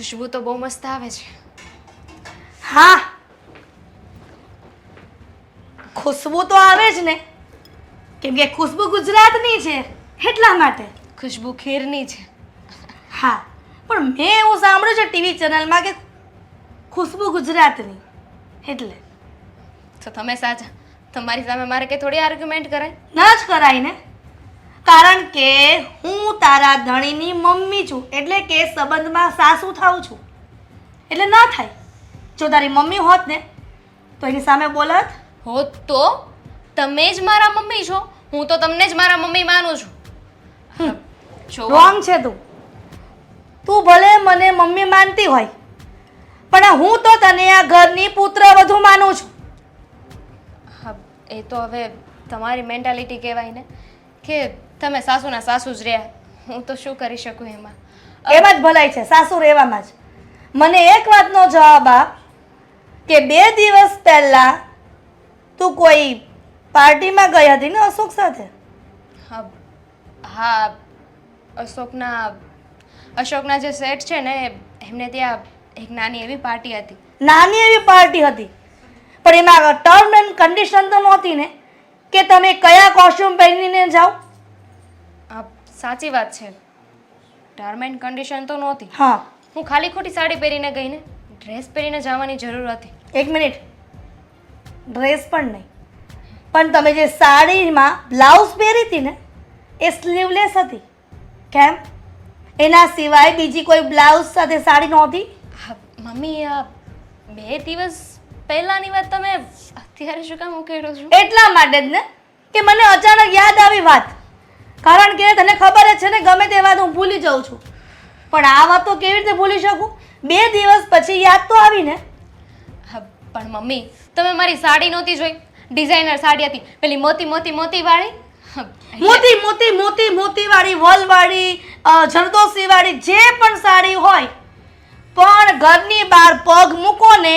ખુશ્બુ તો બહુ મસ્ત આવે છે હા. ખુશ્બુ તો આવે જ ને. કેમ કે ખુશ્બુ ગુજરાતની છે એટલા માટે. ખુશ્બુ ખીરની છે. હા પણ મેં એવું સાંભળ્યું છે ટીવી ચેનલમાં કે ખુશ્બુ ગુજરાતની એટલે. તો તમે સાચા તમારી સામે મારે કે થોડી આર્ગ્યુમેન્ટ કરાય? ના જ કરાય ને. કારણ કે હું તારા ધણીની મમ્મી છું એટલે કે સંબંધમાં સાસુ થાઉં છું. એટલે ન થાય. જો તારી મમ્મી હોત ને તો એની સામે બોલત? હોત તો તમે જ મારા મમ્મી છો હું તો તમને જ મારા મમ્મી માનું છું. રોંગ છે તું. તું ભલે મને મમ્મી માનતી હોય પણ હું તો તને આ ઘરની પુત્ર વધુ માનું છું. હા એ તો હવે તમારી મેન્ટાલિટી કહેવાય ને કે તમે સાસુના સાસુ જ રહ્યા. હું તો શું કરી શકું એમાં? એમ જ ભલાઈ છે સાસુ રહેવામાં જ. મને એક વાતનો જવાબ આપ કે બે દિવસ પહેલા તું કોઈ પાર્ટીમાં ગઈ હતી ને અશોક સાથે? હા હા અશોકના અશોકના જે સેટ છે ને એમને ત્યાં એક નાની એવી પાર્ટી હતી. નાની એવી પાર્ટી હતી. પણ એમાં ટર્મ એન્ડ કન્ડિશન તો નહોતી ને કે તમે કયા કોસ્ટ્યુમ પહેરીને જાઓ? આ સાચી વાત છે. ટર્મ એન્ડ કન્ડિશન તો નહોતી. હા. હું ખાલી ખોટી સાડી પહેરીને ગઈને ડ્રેસ પહેરીને જવાની જરૂર હતી. એક મિનિટ. ડ્રેસ પણ નહીં. પણ તમે જે સાડીમાં બ્લાઉઝ પહેરી હતી ને એ સ્લીવલેસ હતી. કેમ? એના સિવાય બીજી કોઈ બ્લાઉઝ સાથે સાડી નહોતી? મમ્મી આ બે દિવસ પહેલાંની વાત તમે અત્યારે શું કામ ઉકેડો છો? એટલા માટે જ ને કે મને અચાનક યાદ આવી વાત. કારણ કે તને ખબર જ છે ને ગમે તે વાત હું ભૂલી જાઉં છું. પણ આ વાત તો કેવી રીતે ભૂલી શકું? બે દિવસ પછી યાદ તો આવી ને. હા પણ મમ્મી તમે મારી સાડી નહોતી જોઈ. ડિઝાઇનર સાડી હતી. પેલી મોતી મોતી મોતી વાળી. મોતી મોતી મોતી મોતી વાળી વોલ વાળી જરદોસી વાળી જે પણ સાડી હોય. પણ ઘરની બહાર પગ મૂકો ને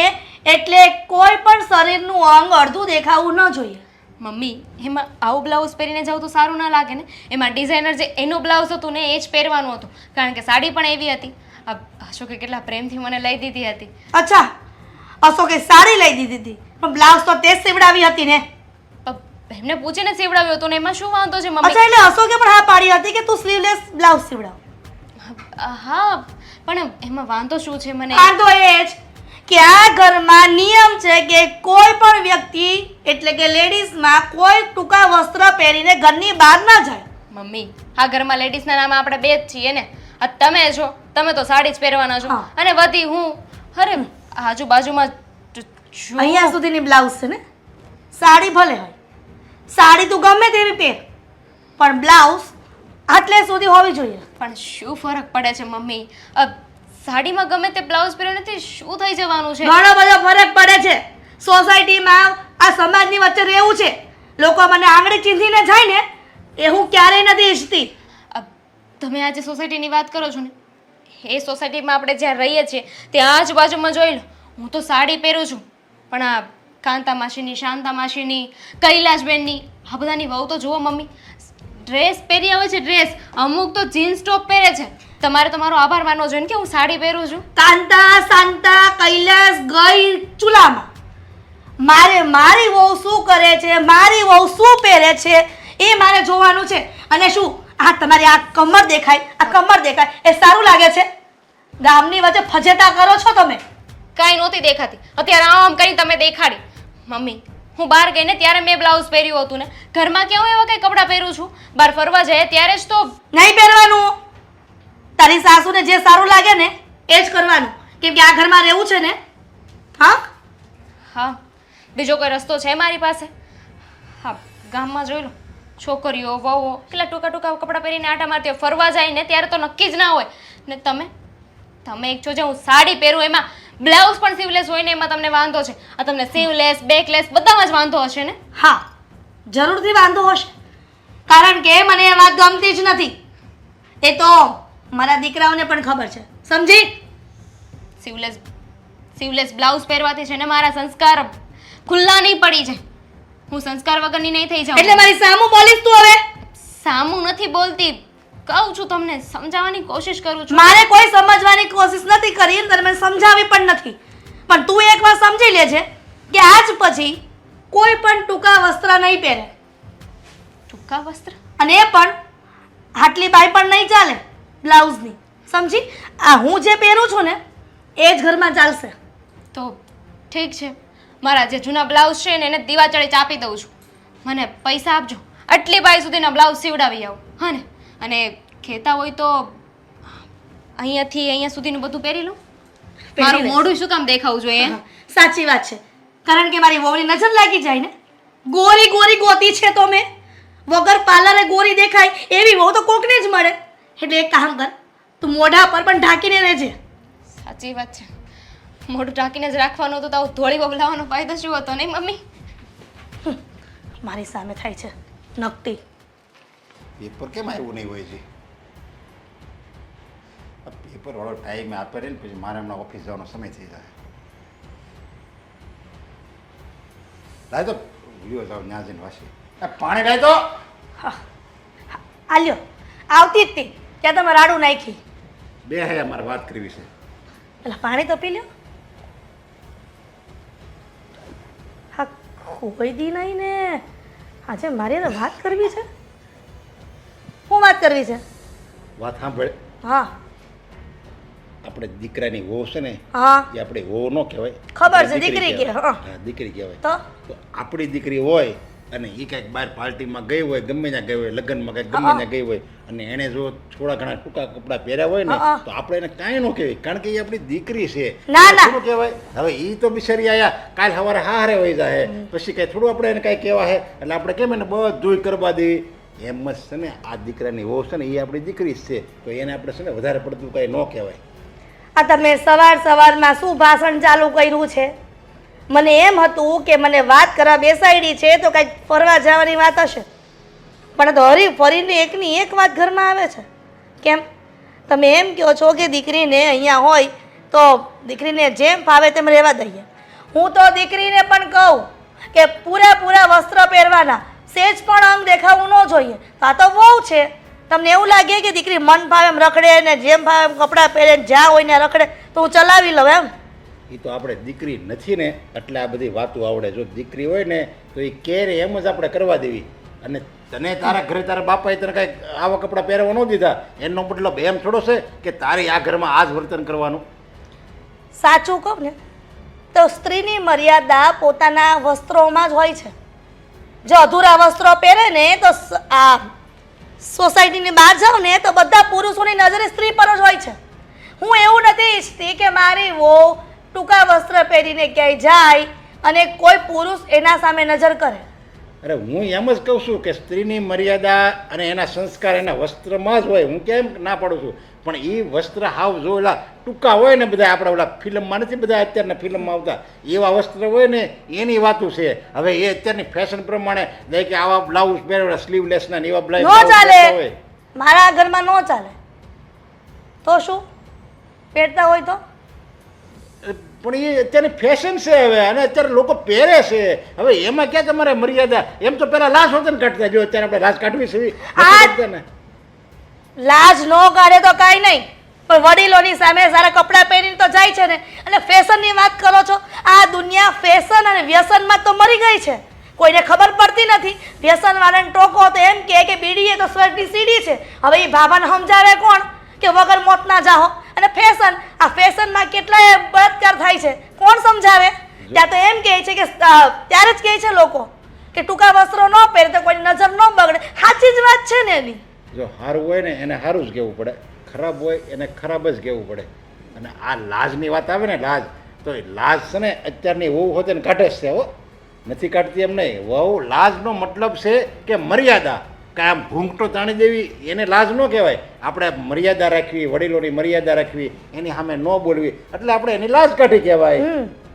એટલે કોઈ પણ શરીરનું અંગ અડધું દેખાવું ન જોઈએ. મમ્મી એમાં આવું બ્લાઉઝ પહેરીને જાવ તો સારું ના લાગે ને? એમાં ડિઝાઇનર જે એનું બ્લાઉઝ હતું ને એ જ પહેરવાનું હતું. કારણ કે સાડી પણ એવી હતી. અશોકે કેટલા પ્રેમથી મને લઈ દીધી હતી. અચ્છા અશોકે સાડી લઈ દીધી હતી. પણ બ્લાઉઝ તો તે સીવડાવી હતી ને? એમને પૂછીને સીવડાવ્યો હતું ને એમાં શું વાંધો છે મમ્મી? અચ્છા એટલે અશોકે પણ હા પાડી હતી કે તું સ્લીવલેસ બ્લાઉઝ સીવડાવ? હા પણ એમાં વાંધો શું છે મને? વાંધો એ જ. કે આ ઘરમાં નિયમ છે કે કોઈ પણ વ્યક્તિ એટલે કે લેડીઝમાં કોઈ ટૂંકા વસ્ત્ર પહેરીને ઘરની બહાર ન જાય. મમ્મી આ ઘરમાં લેડીઝના નામ આપણે બે જ છીએ ને. આ તમે છો તમે તો સાડી જ પહેરવાના છો. અને વધી હું અરે આજુબાજુમાં અહીંયા સુધીની બ્લાઉઝ છે ને? સાડી ભલે હોય. સાડી તું ગમે તેવી પહેર. પણ બ્લાઉઝ આટલે સુધી હોવી જોઈએ. પણ શું ફરક પડે છે મમ્મી? સાડીમાં ગમે તે બ્લાઉઝ પહેર્યો નથી શું થઈ જવાનું છે? ઘણો બધો ફરક પડે છે. સોસાયટીમાં આ સમાજની વચ્ચે રહેવું છે. લોકો મને આંગળી ચીંધીને જાય ને એ હું ક્યારેય નથી ઈચ્છતી. તમે આજે સોસાયટીની વાત કરો છો ને? એ સોસાયટીમાં આપણે જ્યાં રહીએ છીએ ત્યાં આજુબાજુમાં જોઈ લો હું તો સાડી પહેરું છું. પણ આ કાંતા માસીની શાંતા માસીની કૈલાસબેનની આ બધાની વહુ તો જુઓ મમ્મી. ડ્રેસ પહેરી આવે છે ડ્રેસ. અમુક તો જીન્સ ટોપ પહેરે છે. તમારે તમારો આભાર માનવો જોઈએ ને કે હું સાડી પહેરું છું. કાંતા શાંતા કૈલાસ ગઈ ચૂલામાં. મારે મારી વહુ શું કરે છે? મારી વહુ શું પહેરે છે? એ મારે જોવાનું છે. અને શું? આ તમારી આ કમર દેખાય આ કમર દેખાય. એ સારું લાગે છે? ગામની વચ્ચે ફજેતા કરો છો તમે. કાંઈ નહોતી દેખાતી. અત્યારે આમ કરી તમે દેખાડી. મમ્મી હું બહાર ગઈ ને ત્યારે મેં બ્લાઉઝ પહેર્યું હતું ને. ઘરમાં કેવું એવા કંઈ કપડાં પહેરું છું? બહાર ફરવા જાય ત્યારે જ તો નહીં પહેરવાનું. તારી સાસુને જે સારું લાગે ને એ જ કરવાનું. કેમ કે આ ઘરમાં રહેવું છે ને? હા? હા બીજો કોઈ રસ્તો છે મારી પાસે? હા ગામમાં જોઈ લો. છોકરીઓ વહુઓ કેટલા ટૂંકા ટૂંકા કપડાં પહેરીને આટા મારતી ફરવા જાય ને ત્યારે તો નક્કી જ ના હોય. ને તમે? તમે એક જો હું સાડી પહેરું એમાં બ્લાઉઝ પણ સીવલેસ હોય ને એમાં તમને વાંધો છે. આ તમને સીવલેસ બેકલેસ બધામાં જ વાંધો હશે ને? હા જરૂરથી વાંધો હશે. કારણ કે મને એ વાત ગમતી જ નથી. એ તો મારા દીકરાઓને પણ ખબર છે. સમજી? સીવલેસ સીવલેસ બ્લાઉઝ પહેરવાથી છે ને મારા સંસ્કાર ખુલ્લા નહીં પડી જાય. હું સંસ્કાર વગરની નહીં થઈ જાઉં. એટલે મારી સામું બોલીશ તું હવે? સામું નથી બોલતી. કહું છું તમને સમજાવવાની કોશિશ કરું છું. મારે કોઈ સમજવાની કોશિશ નથી કરી અને તને મેં સમજાવી પણ નથી. પણ તું એક વાર સમજી લેજે કે આજ પછી કોઈ પણ ટૂંકા વસ્ત્ર નહીં પહેરે. ટૂંકા વસ્ત્ર? અને એ પણ આટલી બાઈ પણ નહીં ચાલે. બ્લાઉઝની. સમજી? આ હું જે પહેરું છું ને એ જ ઘરમાં ચાલશે. તો ઠીક છે. મારા જે જૂના બ્લાઉઝ છે ને એને દીવા ચડે ચાપી દઉં છું. મને પૈસા આપજો. આટલી બાઈ સુધીના બ્લાઉઝ સીવડાવી આવું. હા ને અને ખેતા હોય તો અહીંયાથી અહીંયા સુધીનું બધું પહેરી લઉં. મારું. મોઢું શું કામ દેખાવું જોઈએ સાચી વાત છે. કારણ કે મારી વહુની નજર લાગી જાય ને. ગોરી ગોરી ગોતી છે તો મેં. વગર પાર્લરે ગોરી દેખાય એવી વહુ તો કોકને જ મળે. એટલે એક કામ કર તું મોઢા પર પણ ઢાંકીને રહેજે. સાચી વાત છે. મોઢું ઢાંકીને જ રાખવાનું હતું તો આવું ધોળી બબલાવાનો ફાયદો શું હતો નહીં મમ્મી? મારી સામે થાય છે નકટી પેપર કેમ આવ્યું નહીં હોય છે? આ પેપર વાળો ટાઈમ આપે ને પછી મારે હમણાં ઓફિસ જવાનો સમય થઈ જાય. લાય તો ભૂલ્યો જાવ ન્યાજીન વાસી. આ પાણી લાય તો. આલ્યો. આવતી જ હતી ત્યાં તમે રાડું નાખી. બે હે અમારે વાત કરવી છે. એટલે પાણી તો પી લ્યો. હા કોઈ દી નહીં ને. આજે મારી તો વાત કરવી છે? શું વાત કરવી છે? વાત સાંભળે. હા. આપણે દીકરાની વહુ છે ને હા. એ આપણે વહુ ન કહેવાય. ખબર છે, દીકરી કે, હા. દીકરી કહેવાય. તો આપણી દીકરી હોય અને એ કાંઈક બહાર પાર્ટીમાં ગઈ હોય ગમે ત્યાં ગઈ હોય લગ્નમાં કાંઈક ગમે. ત્યાં ગઈ હોય અને એણે જો થોડા ઘણા ટૂંકા કપડાં પહેર્યા હોય ને તો આપણે એને કાંઈ ન કહેવાય કારણ કે એ આપણી દીકરી છે. એને. થોડું કહેવાય? હવે એ તો બિચારી આયા કાલ સવારે હારે હોય જાય પછી કાંઈ થોડું આપણે એને કાંઈ કહેવા હે. એટલે આપણે કેમ એને બધું કરવા દેવી એમ જ છે ને આ દીકરાની વહુ છે ને એ આપણી દીકરી જ છે. તો એને આપણે છે ને વધારે પડતું કાંઈ ન કહેવાય. આ તમે સવાર સવારમાં શું ભાષણ ચાલુ કર્યું છે? મને એમ હતું કે મને વાત કરવા બેસાડી છે તો કંઈક ફરવા જવાની વાત હશે. પણ તો હરી ફરીને એકની એક વાત ઘરમાં આવે છે. કેમ? તમે એમ કહો છો કે દીકરીને અહીંયા હોય તો દીકરીને જેમ ફાવે તેમ રહેવા દઈએ. હું તો દીકરીને પણ કહું કે પૂરા પૂરા વસ્ત્ર પહેરવાના, સેજ પણ અંગ દેખાવું ન જોઈએ. આ તો બહુ છે. તમને એવું લાગે કે દીકરી મન ફાવે એમ રખડે ને જેમ ફાવે એમ કપડાં પહેરે જ્યાં હોય ને રખડે તો હું ચલાવી લઉં એમ? એ તો આપણે દીકરી નથી ને, એટલે આ બધી વાતો આવડે. જો દીકરી હોય ને, તો એ કેરે એમ જ આપણે કરવા દેવી. અને તને તારા ઘરે તારા બાપાએ તને કાંઈક આવા કપડાં પહેરવા ન દીધા? એનો મતલબ એમ થોડો છે કે તારે આ ઘરમાં આ જ વર્તન કરવાનું? સાચું કહું ને, તો સ્ત્રીની મર્યાદા પોતાના વસ્ત્રોમાં જ હોય છે. જો અધૂરા વસ્ત્રો પહેરે ને, તો આ સોસાયટીની બહાર જાઓ ને, તો બધા પુરુષોની નજરે સ્ત્રી પર જ હોય છે. હું એવું નથી ઈચ્છતી કે મારી વહુ ટૂંકા વસ્ત્ર પહેરીને ક્યાંય જાય અને કોઈ પુરુષ એના સામે નજર કરે. અરે હું એમ જ કહું છું કે સ્ત્રીની મર્યાદા અને એના સંસ્કાર એના વસ્ત્રમાં જ હોય. હું કેમ ના પાડું છું? પણ એ વસ્ત્ર હાવ જો ઓલા ટૂંકા હોય ને બધા આપણા ઓલા ફિલ્મમાં નથી બધા અત્યારના ફિલ્મમાં આવતા. એવા વસ્ત્ર હોય ને એની વાતું છે. હવે એ અત્યારની ફેશન પ્રમાણે દે કે આવા બ્લાઉઝ પહેરે સ્લીવલેસના એવા બ્લાઉઝ ચાલે. મારા ઘરમાં નો ચાલે. તો શું? પહેરતા હોય તો? પણ એ અત્યારની ફેશન છે હવે અને અત્યારે લોકો પહેરે છે. હવે એમાં ક્યાં તમારે મર્યાદા? એમ તો પેલા લાશ હોતે ને કાઢતા જો અત્યારે આપણે લાશ કાઢવી છે ને. લાજ ન કાઢે તો કાંઈ નહીં. પણ વડીલોની સામે સારા કપડાં પહેરીને તો જાય છે ને. અને ફેશનની વાત કરો છો આ દુનિયા ફેશન અને વ્યસનમાં તો મરી ગઈ છે. કોઈને ખબર પડતી નથી. વ્યસન વાળાને ટોકો તો એમ કે બીડી એ તો સ્વર્ગની સીડી છે. હવે એ ભાભાને સમજાવે કોણ? કે વગર મોત ના જાઓ અને ફેશન આ ફેશનમાં કેટલાય બળાત્કાર થાય છે. કોણ સમજાવે? ત્યાં તો એમ કહે છે કે ત્યારે જ કહે છે લોકો કે ટૂંકા વસ્ત્રો ન પહેરે તો કોઈ નજર ન બગડે. સાચી જ વાત છે ને એની? જો સારું હોય ને એને સારું જ કહેવું પડે. ખરાબ હોય એને ખરાબ જ કહેવું પડે. અને આ લાજની વાત આવે ને લાજ તો એ લાજ છે ને અત્યારની વહુ હોતે ને કાઢે છે હો. નથી કાઢતી એમ નહીં. વહુ લાજનો મતલબ છે કે મર્યાદા. કે આમ ઘૂંઘટો તાણી દેવી એને લાજ ન કહેવાય. આપણે મર્યાદા રાખવી વડીલોની મર્યાદા રાખવી એની સામે ન બોલવી. એટલે આપણે એની લાજ કાઢી કહેવાય.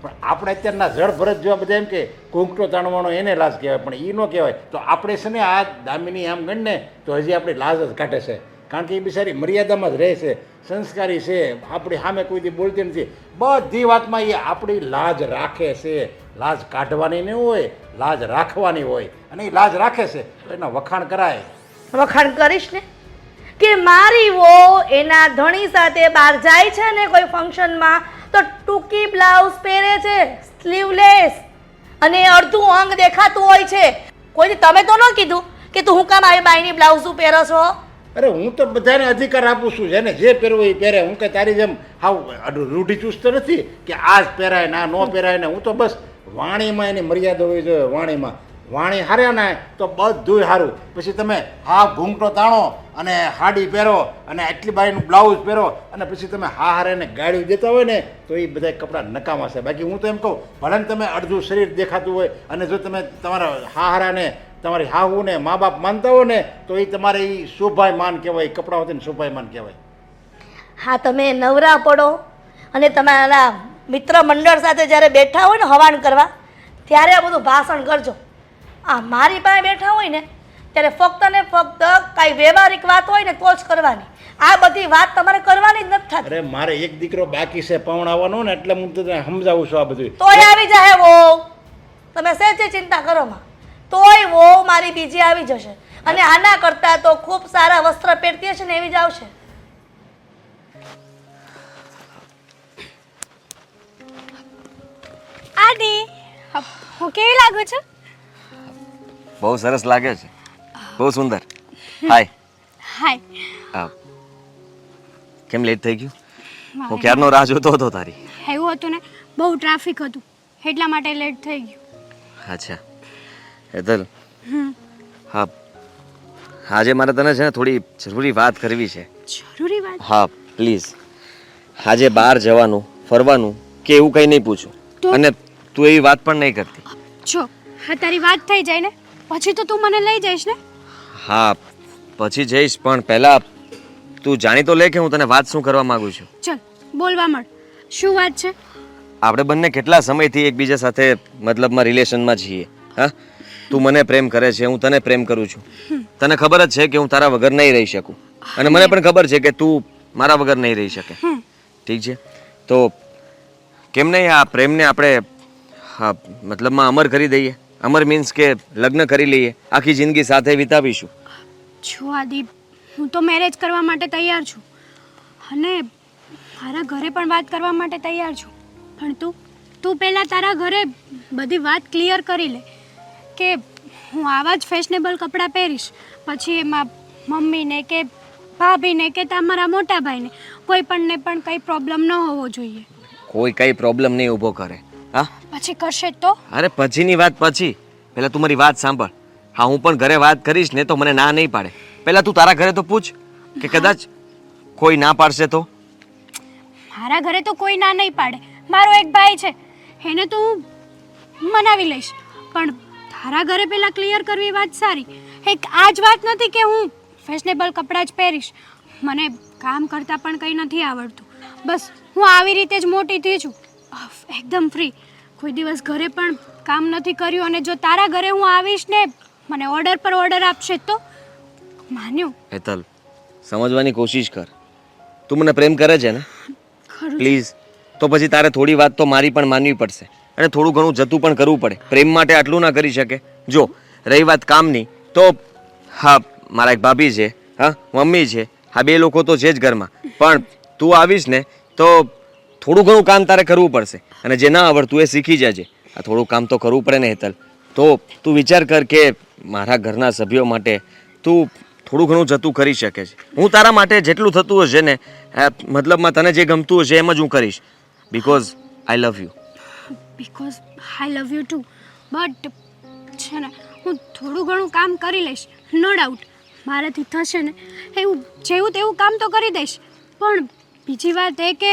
પણ આપણે અત્યારના જળ ભરત જોવા બધા એમ કે ઘૂંઘટો તાણવાનો એને લાજ કહેવાય. પણ એ ન કહેવાય. તો આપણે છે ને આ દામિની આમ ગણને તો હજી આપણી લાજ જ કાઢે છે. કારણ કે એ બિચારી મર્યાદામાં જ રહે છે. સંસ્કારી છે. આપણી સામે કોઈથી બોલતી નથી. બધી વાતમાં એ આપણી લાજ રાખે છે. લાજ કાઢવાની નહીં હોય. લાજ રાખવાની હોય અને એ લાજ રાખે છે તો એના વખાણ કરાય. વખાણ કરીશ ને? કે મારી વો એના ધણી સાથે બહાર જાય છે ને કોઈ ફંક્શનમાં તો ટૂંકી બ્લાઉઝ પહેરે છે સ્લીવલેસ અને અડધું અંગ દેખાતું હોય છે. કોઈ તમે તો ન કીધું કે તું હું કામ આવી બાઈની બ્લાઉઝ પહેરો છો? અરે હું તો બધાને અધિકાર આપું છું જેને જે પહેરવું એ પહેરે. હું કે તારી જેમ હાવ રૂઢિચુસ્ત નથી કે આ જ પહેરાય ના ન પહેરાય ને હું તો બસ વાણીમાં એની મર્યાદા હોવી જોઈએ, વાણીમાં. વાણી હારે ને તો બધુંય સારું પછી તમે હા ઘૂંઘટો તાણો અને હાડી પહેરો અને આટલી બારીનું બ્લાઉઝ પહેરો અને પછી તમે હા હારે ને ગાડી દેતા હોય ને, તો એ બધા કપડાં નકામા છે. બાકી હું તો એમ કહું, ભલે તમે અડધું શરીર દેખાતું હોય અને જો તમે તમારા હા હારાને, તમારી હાહુને મા બાપ માનતા હો ને, તો એ તમારે એ શોભાયમાન કહેવાય કપડાં હોતે ને શોભાયમાન કહેવાય. હા, તમે નવરા પડો અને તમારા મિત્ર મંડળ સાથે જ્યારે બેઠા હોય ને હવાન કરવા ત્યારે આ બધું ભાષણ કરજો. આ મારી પાસે બેઠા હોય ને ત્યારે ફક્ત ને ફક્ત કાંઈ વ્યવહારિક વાત હોય ને તો જ કરવાની. આ બધી વાત તમારે કરવાની જ નથી થતી. અરે મારે એક દીકરો બાકી છે પવણાવવાનો ને એટલે હું તને સમજાવું છું આ બધું તોય આવી જાય વો તમે સેચે ચિંતા કરો માં? તોય વો મારી બીજી આવી જશે. અને આના કરતાં તો ખૂબ સારા વસ્ત્ર પહેરતી હશે ને એવી જ આવશે. આદિ હું કેવી લાગુ છું? બહુ સરસ લાગે છે. બહુ સુંદર. હાય હાય કેમ લેટ થઈ ગયું? હું. ક્યારનો રાહ જોતો હતો તારી? એવું હતું ને બહુ ટ્રાફિક હતું. એટલા માટે લેટ થઈ ગયું. અચ્છા. હેતલ. હા. આજે મારે તને છે ને થોડી જરૂરી વાત કરવી છે. જરૂરી વાત? હા પ્લીઝ આજે બહાર જવાનું ફરવાનું કે એવું કંઈ નહીં પૂછું. અને તું એવી વાત પણ નહીં કરતી. જો હા તારી વાત થઈ જાય ને પછી તો તું મને લઈ જઈશ ને. હા પછી જઈશ પણ પહેલાં તું જાણી તો લે કે હું તને વાત શું કરવા માંગુ છું. ચલ બોલવા મળ શું વાત છે? આપણે બંને કેટલા સમયથી એકબીજા સાથે મતલબમાં રિલેશનમાં છીએ. હા? તું મને પ્રેમ કરે છે હું તને પ્રેમ કરું છું. તને ખબર જ છે કે હું તારા વગર નહીં રહી શકું. અને મને પણ ખબર છે કે તું મારા વગર નહીં રહી શકે. ઠીક છે? તો કેમ નહીં આ પ્રેમને આપણે હા મતલબમાં અમર કરી દઈએ. અમર મીન્સ કે લગ્ન કરી લઈએ. આખી જિંદગી સાથે વિતાવીશું. જો આદિપ હું તો મેરેજ કરવા માટે તૈયાર છું. અને મારા ઘરે પણ વાત કરવા માટે તૈયાર છું. પણ તું તું પહેલાં તારા ઘરે બધી વાત ક્લિયર કરી લે કે હું આવા જ ફેશનેબલ કપડાં પહેરીશ. પછી એમાં મમ્મીને કે ભાભીને કે તમારા મોટા ભાઈને કોઈ પણને પણ કંઈ પ્રોબ્લેમ ન હોવો જોઈએ. કોઈ કંઈ પ્રોબ્લેમ નહીં ઊભો કરે. હા? પછી કરશે તો. અરે પછીની વાત પછી. પહેલાં તું મારી વાત સાંભળ. હા હું પણ ઘરે વાત કરીશ ને તો મને ના નહીં પાડે. પહેલાં તું તારા ઘરે તો પૂછ કે કદાચ કોઈ ના પાડશે તો? મારા ઘરે તો કોઈ ના નહીં પાડે. મારો એક ભાઈ છે. એને તો હું મનાવી લઈશ. પણ તારા ઘરે પહેલાં ક્લિયર કરવી વાત સારી. એક આ જ વાત નથી કે હું ફેશનેબલ કપડાં જ પહેરીશ. મને કામ કરતાં પણ કંઈ નથી આવડતું. બસ હું આવી રીતે જ મોટી થઈ છું. એકદમ ફ્રી કોઈ દિવસ ઘરે પણ કામ નથી કર્યું અને જો તારા ઘરે હું આવીશ ને મને ઓર્ડર પર ઓર્ડર આપશે તો? માન્યું? હેતલ સમજવાની કોશિશ કર. તું મને પ્રેમ કરે છે ને? પ્લીઝ તો પછી તારે થોડી વાત તો મારી પણ માનવી પડશે. અને થોડું ઘણું જતું પણ કરવું પડે. પ્રેમ માટે આટલું ના કરી શકે. જો રહી વાત કામની તો હા મારા એક ભાભી છે હા મમ્મી છે હા બે લોકો તો છે જ ઘરમાં. પણ તું આવીશ ને તો થોડું ઘણું કામ તારે કરવું પડશે. અને જે ના આવડતું એ શીખી જજે. આ થોડું કામ તો કરવું પડે ને હેતલ. તો તું વિચાર કર કે મારા ઘરના સભ્યો માટે તું થોડું ઘણું જતું કરી શકે છે. હું તારા માટે જેટલું થતું હશે ને મતલબમાં તને જે ગમતું હશે એમ જ હું કરીશ. Because I love you because I love you too but છે ને, હું થોડું ઘણું કામ કરી લઈશ. નો ડાઉટ મારાથી થશે ને. એવું જેવું તેવું કામ તો કરી દઈશ. પણ બીજી વાત એ કે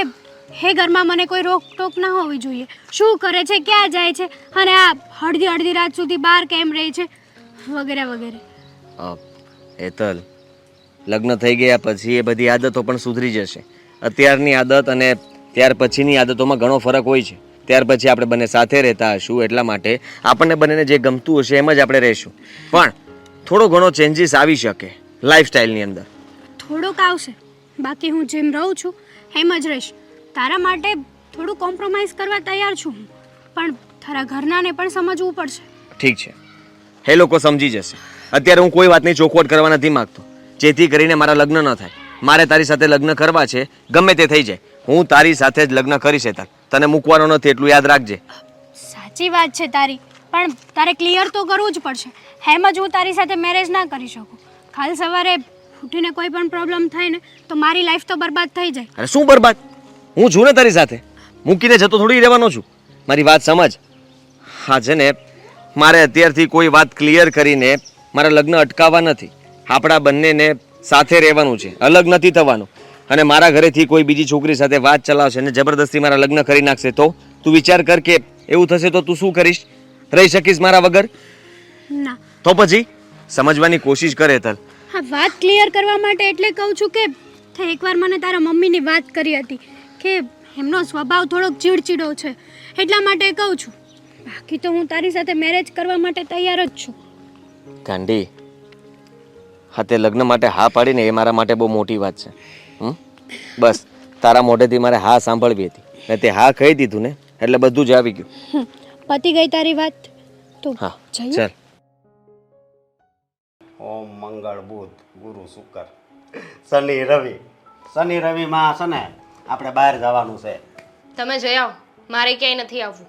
હે ઘરમાં મને કોઈ રોકટોક ના હોવી જોઈએ. શું કરે છે ક્યાં જાય છે? અને આ અડધી અડધી રાત સુધી બહાર કેમ રહે છે? વગેરે વગેરે. એતલ લગ્ન થઈ ગયા પછી એ બધી આદતો પણ સુધરી જશે. અત્યારની આદત અને ત્યાર પછીની આદતોમાં ઘણો ફરક હોય છે. ત્યાર પછી આપણે બંને સાથે રહેતા હશું એટલા માટે આપણને બંનેને જે ગમતું હશે એમ જ આપણે રહીશું. પણ થોડો ઘણો ચેન્જીસ આવી શકે લાઈફસ્ટાઈલની અંદર. થોડોક આવશે. બાકી હું જેમ રહું છું એમ જ રહીશ. તારા માટે થોડું કોમ્પ્રોમાઇઝ કરવા તૈયાર છું હું. પણ તારા ઘરનાને પણ સમજવું પડશે. ઠીક છે. એ લોકો સમજી જશે. અત્યારે હું કોઈ વાતની ચોખવટ કરવા નથી માંગતો. જેથી કરીને મારા લગ્ન ન થાય. મારે તારી સાથે લગ્ન કરવા છે. ગમે તે થઈ જાય. હું તારી સાથે જ લગ્ન કરીશ તાર તને મૂકવાનો નથી એટલું યાદ રાખજે. સાચી વાત છે તારી. પણ તારે ક્લિયર તો કરવું જ પડશે. હેમ જ હું તારી સાથે મેરેજ ના કરી શકું. કાલ સવારે ઉઠીને કોઈ પણ પ્રોબ્લેમ થાય ને તો મારી લાઈફ તો બરબાદ થઈ જાય. અરે શું બરબાદ? હું છું ને તારી સાથે. મૂકીને જતો થોડી રહેવાનો છું. મારી વાત સમજ. હા છે ને મારે અત્યારથી કોઈ વાત ક્લિયર કરીને મારા લગ્ન અટકાવવા નથી. આપણા બંનેને સાથે રહેવાનું છે. અલગ નથી થવાનું. અને મારા ઘરેથી કોઈ બીજી છોકરી સાથે વાત ચલાવશે અને જબરદસ્તી મારા લગ્ન કરી નાખશે તો તું વિચાર કર કે એવું થશે તો તું શું કરીશ? રહી શકીશ મારા વગર? ના. તો પછી? સમજવાની કોશિશ કરે તલ હા વાત ક્લિયર કરવા માટે એટલે કહું છું કે એકવાર મને તારા મમ્મીની વાત કરી હતી. કે એમનો સ્વભાવ થોડોક ચીડચીડો છે એટલા માટે કહું છું. બાકી તો હું તારી સાથે મેરેજ કરવા માટે તૈયાર જ છું. ગાંડી હા તે લગ્ન માટે હા પાડીને એ મારા માટે બહુ મોટી વાત છે. હમ? બસ તારા મોઢેથી મારે હા સાંભળવી હતી. ને તે હા કહી દીધું ને એટલે બધું જ આવી ગયું. પતી ગઈ તારી વાત. તો હા ચાલ. ઓમ મંગળ બુધ ગુરુ શુક્ર. શનિ રવિ. શનિ રવિમાં છે ને આપણે બહાર જવાનું છે. તમે જઈ આવો. મારે ક્યાંય નથી આવવું.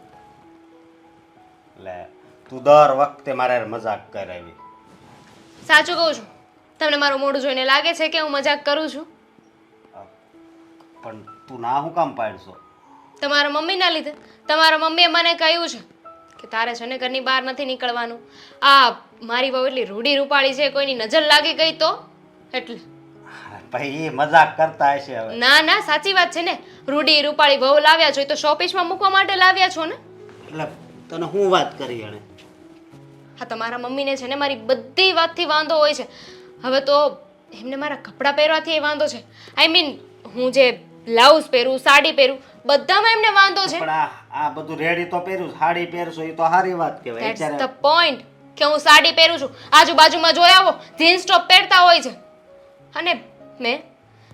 એટલે તું દર વખતે મારે મજાક કરાવી. સાચું કહું છું. તમને મારું મોઢું જોઈને લાગે છે કે હું મજાક કરું છું? પણ તું ના હું કામ પાડશો? તમારા મમ્મીના લીધે. તમારા મમ્મીએ મને કહ્યું છે કે તારે છે ને ઘરની બહાર નથી નીકળવાનું. આ મારી બહુ એટલી રૂડી રૂપાળી છે કોઈની નજર લાગી ગઈ તો? એટલે ભાઈ મજાક કરતા હશે હવે. ના ના સાચી વાત છે ને. રૂડી રૂપાળી વહુ લાવ્યા છો એ તો શોપીસમાં મૂકવા માટે લાવ્યા છો ને? એટલે તને હું વાત કરી એણે? હા તમારા મમ્મીને છે ને મારી બધી વાતથી વાંધો હોય છે. હવે તો એમને મારા કપડાં પહેરવાથી એ વાંધો છે. આઈ મીન હું જે બ્લાઉઝ પહેરું સાડી પહેરું બધામાં એમને વાંધો છે. પણ આ આ બધું રેડી તો પહેર્યું સાડી પહેરશો એ તો સારી વાત કહેવાય. ધેટ્સ ધ પોઈન્ટ કે હું સાડી પહેરું છું. આજુબાજુમાં જોઈ આવો જીન્સ ટોપ પહેરતા હોય છે. અને મેં?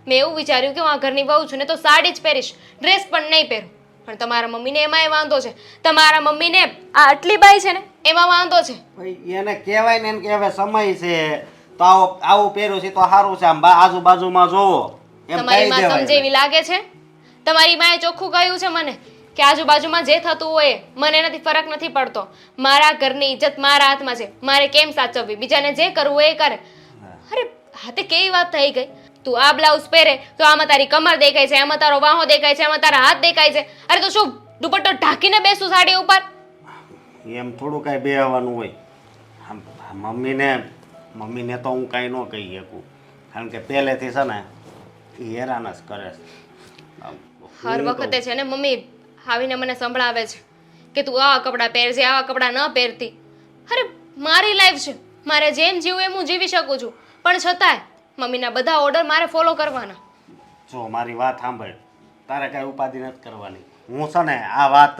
મેં એવું વિચાર્યું કે હું આ ઘરની વહુ છું ને તો સાડી જ પહેરીશ. ડ્રેસ પણ નહીં પહેરું. પણ તમારા મમ્મીને એમાં વાંધો છે. તમારા મમ્મીને આ આટલી બાઈ છે ને એમાં વાંધો છે. ભાઈ એને કહેવાય ને એમ કે હવે સમય છે. તો આવો આવું પહેર્યું છે તો સારું છે. આમ આજુબાજુમાં જોવો. તમારી માં સમજેવી લાગે છે? તમારી માએ ચોખ્ખું કહ્યું છે મને કે આજુબાજુમાં જે થતું હોય મને એનાથી ફરક નથી પડતો. મારા ઘરની ઇજ્જત મારા હાથમાં છે. મારે કેમ સાચવવી? બીજાને જે કરવું એ કરે. અરે હાથે કેવી વાત થઈ ગઈ? તું આ બ્લાઉઝ પહેરે તો આમાં તારી કમર દેખાય છે આમાં તારો વાહો દેખાય છે આમાં તારા હાથ દેખાય છે. અરે તો શું દુપટ્ટો ઢાંકીને બેસું સાડી ઉપર? એમ થોડું કાંઈ બેહવાનું હોય. આમ મમ્મીને મમ્મીને તો હું કાંઈ ન કહી શકું. કારણ કે પહેલેથી છે ને એ હેરાન જ કરે છે. હર વખતે છે ને મમ્મી આવીને મને સંભળાવે છે કે તું આવા કપડાં પહેરજે આવા કપડાં ન પહેરતી. અરે મારી લાઈફ છે. મારે જેમ જીવું એમ હું જીવી શકું છું. પણ છતાંય મમ્મીના બધા ઓર્ડર મારે ફોલો કરવાના. જો મારી વાત સાંભળ તારે કઈ ઉપાધિ નથી કરવાની. હું છે ને આ વાત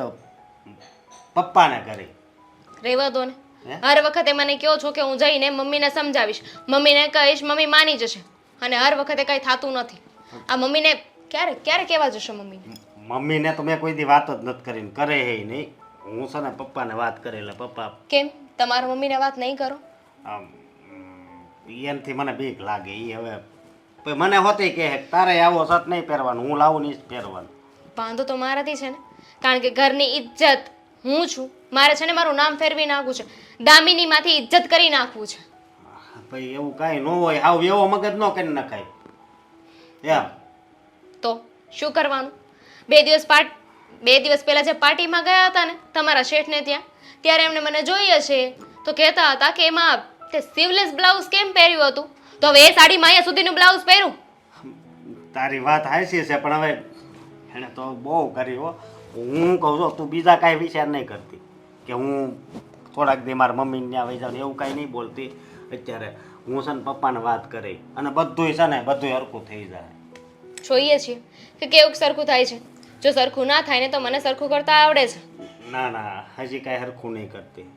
પપ્પાને કરી. રહેવા દો ને હર વખતે મને કહો છો કે હું જઈને મમ્મીને સમજાવીશ. મમ્મીને કહીશ મમ્મી માની જશે. અને હર વખતે કઈ થતું નથી. આ મમ્મીને ક્યારે ક્યારે કહેવા જશો મમ્મીને મમ્મીને તો મેં કોઈ દી વાત જ નથી કરીને કરે હે નહીં. હું છે ને પપ્પાને વાત કરી એટલે પપ્પા. કેમ? તમારા મમ્મીને વાત નહીં કરો? આમ એનથી મને બીક લાગે એ હવે પછી મને હોતી કે તારે આવો શર્ટ નહીં પહેરવાનું હું લાવું નહીં પહેરવાનું. વાંધો તો મારાથી છે ને કારણ કે ઘરની ઇજ્જત હું છું મારે છે ને મારું નામ ફેરવી નાખવું છે દામિનીમાંથી ઇજ્જત કરી નાખવું છે. ભાઈ એવું કાંઈ ન હોય આવ એવો મગજ ન કરી નખાય. એમ. તો શું કરવાનું? બે દિવસ પાર્ટ બે દિવસ પહેલા જે પાર્ટીમાં ગયા હતા ને તમારા શેઠને ત્યાં ત્યારે એમને મને જોઈએ છે તો કહેતા હતા કે એમાં તે સીવલેસ બ્લાઉઝ કેમ પહેર્યું હતું? તો હવે એ સાડીમાં અહીંયા સુધીનું બ્લાઉઝ પહેરું? તારી વાત હાસી છે પણ હવે એણે તો બહુ કરી હો. હું કહું છું તું બીજા કાંઈ વિચાર નહીં કરતી. કે હું થોડાક દી મારા મમ્મીને ત્યાં વહી જાઉં એવું કાંઈ નહીં બોલતી. અત્યારે હું છે ને પપ્પાને વાત કરી અને બધુંય છે ને બધુંય હરખું થઈ જાય. જોઈએ છીએ કે કેવું સરખું થાય છે. જો સરખું ના થાય ને તો મને સરખું કરતા આવડે છે. ના ના હજી કાંઈ હરખું નહીં કરતી.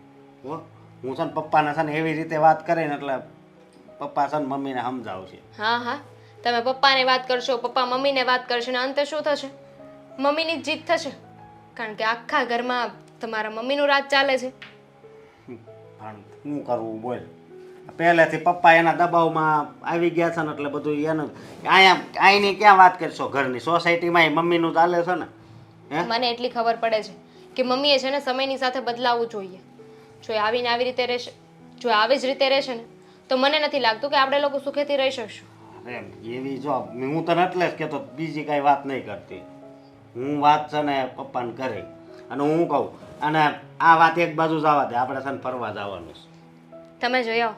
હો. હું છે ને પપ્પાને છે ને એવી રીતે વાત કરીને એટલે પપ્પા છે ને મમ્મીને સમજાવશે હા હા. તમે પપ્પાને વાત કરશો પપ્પા મમ્મીને વાત કરશે ને અંતે શું થશે? મમ્મીની જ જીત થશે. કારણ કે આખા ઘરમાં તમારા મમ્મીનું રાજ ચાલે છે. પણ શું કરવું બોલ. પહેલેથી પપ્પા એના દબાવમાં આવી ગયા છે ને એટલે બધું એનું અહીંયા અહીંની ક્યાં વાત કરશો? ઘરની સોસાયટીમાં મમ્મીનું ચાલે છે ને? મને એટલી ખબર પડે છે કે મમ્મીએ છે ને સમયની સાથે બદલાવવું જોઈએ. જો એ આવીને આવી રીતે રહેશે જો એ આવી જ રીતે રહેશે ને તો મને નથી લાગતું કે આપણે લોકો સુખેથી રહી શકશું. અરે એવી જો હું તને એટલે જ કહેતો બીજી કાંઈ વાત નહીં કરતી. હું વાત છે ને પપ્પાને કરી અને હું કહું અને આ વાત એક બાજુ જવા દે આપણે છે ને ફરવા જવાનું છે. તમે જોઈ આવો.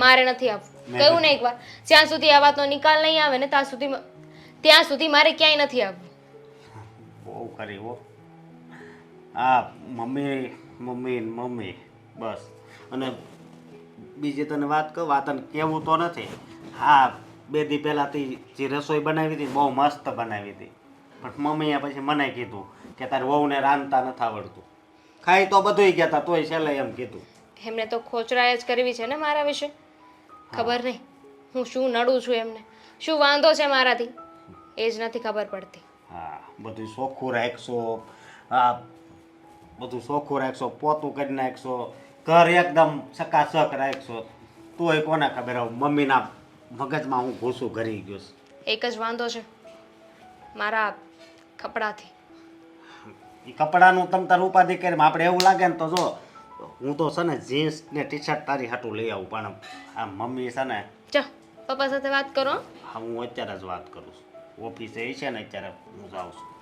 મારે નથી આવવું. મેં કહ્યું ને એકવાર જ્યાં સુધી આ વાતનો નિકાલ નહીં આવે ને ત્યાં સુધી ત્યાં સુધી મારે ક્યાંય નથી આવવું. બહુ કરી હો. આ મમ્મી મમ્મી મમ્મી. બસ. અને બીજી તને વાત કહું આ તને કહેવું તો નથી. હા બે દી પહેલાંથી જે રસોઈ બનાવી હતી બહુ મસ્ત બનાવી હતી. પણ મમ્મીએ પછી મને કીધું કે તારી વહુને રાંધતા નથી આવડતું. ખાઈ તો બધુંય કહેતા તોય છેલ્લે એમ કીધું. એમને તો ખોચરાય જ કરવી છે ને મારા વિશે? ખબર નહીં. હું શું નડું છું એમને? શું વાંધો છે મારાથી? એ જ નથી ખબર પડતી. હા બધું ચોખ્ખું રાખશો. હા બધું ચોખ્ખું રાખશો પોતું કરી નાખશો. ઘર એકદમ ચકાચક રાખશો. તોય કોને ખબર આવું મમ્મીના મગજમાં હું ઘૂસું ઘરી ગયો છું. એક જ વાંધો છે. મારા કપડાથી. એ કપડાનું તમ તાર ઉપાધિ કરી આપણે એવું લાગે ને તો જો હું તો છે ને જીન્સ ને ટી શર્ટ તારી હાટું લઈ આવું પણ આ મમ્મી છે ને ચ પપ્પા સાથે વાત કરો. હા હું અત્યારે જ વાત કરું છું. ઓફિસે છે ને અત્યારે હું જાઉં છું.